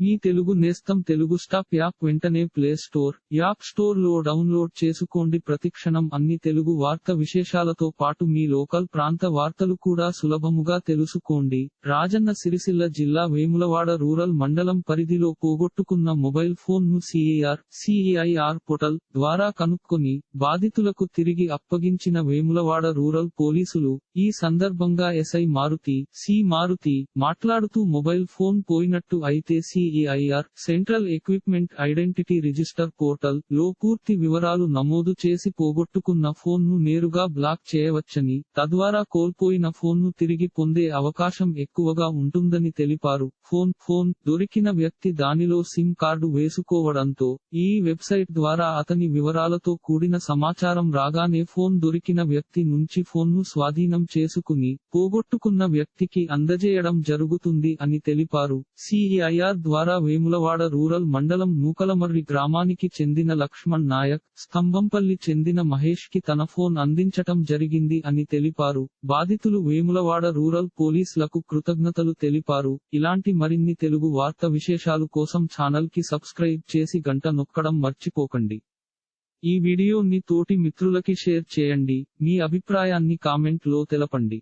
మీ తెలుగు నేస్తం Telugu stop app వెంటనే play store app స్టోర్లో డౌన్లోడ్ చేసుకోండి. ప్రతిక్షణం అన్ని తెలుగు వార్త విశేషాలతో పాటు మీ లోకల్ ప్రాంత వార్తలు కూడా సులభముగా తెలుసుకోండి. రాజన్న సిరిసిల్ల జిల్లా వేములవాడ రూరల్ మండలం పరిధిలో పోగొట్టుకున్న మొబైల్ ఫోన్ను సిఏఆర్ సిఐఆర్ పోర్టల్ ద్వారా కనుక్కొని బాధితులకు తిరిగి అప్పగించిన వేములవాడ రూరల్ పోలీసులు ఈ సందర్భంగా ఎస్ఐ మారుతి సి మారుతి మాట్లాడుతూ మొబైల్ ఫోన్ పోయినట్టు అయితే C CEIR central equipment identity register పోర్టల్లో పూర్తి వివరాలు నమోదు చేసి పోగొట్టుకున్న ఫోన్ను నేరుగా బ్లాక్ చేయవచ్చని తద్వారా కోల్పోయిన ఫోన్ను తిరిగి పొందే అవకాశం ఎక్కువగా ఉంటుందని తెలిపారు. ఫోన్ ఫోన్ దొరికిన వ్యక్తి దానిలో సిమ్ కార్డు వేసుకోవడంతో ఈ వెబ్సైట్ ద్వారా అతని వివరాలతో కూడిన సమాచారం రాగానే ఫోన్ దొరికిన వ్యక్తి నుంచి ఫోన్ను స్వాధీనం చేసుకుని పోగొట్టుకున్న వ్యక్తికి అందజేయడం జరుగుతుంది అని తెలిపారు. సిఐఆర్ ద్వారా వేములవాడ రూరల్ మండలం నూకలమర్రి గ్రామానికి చెందిన లక్ష్మణ్ నాయక్ స్తంభంపల్లి చెందిన మహేష్కి తన ఫోన్ అందించటం జరిగింది అని తెలిపారు. బాధితులు వేములవాడ రూరల్ పోలీసులకు కృతజ్ఞతలు తెలిపారు. ఇలాంటి మరిన్ని తెలుగు వార్త విశేషాలు కోసం ఛానల్కి సబ్స్క్రైబ్ చేసి గంట నొక్కడం మర్చిపోకండి. ఈ వీడియోని తోటి మిత్రులకి షేర్ చేయండి. మీ అభిప్రాయాన్ని కామెంట్లో తెలపండి.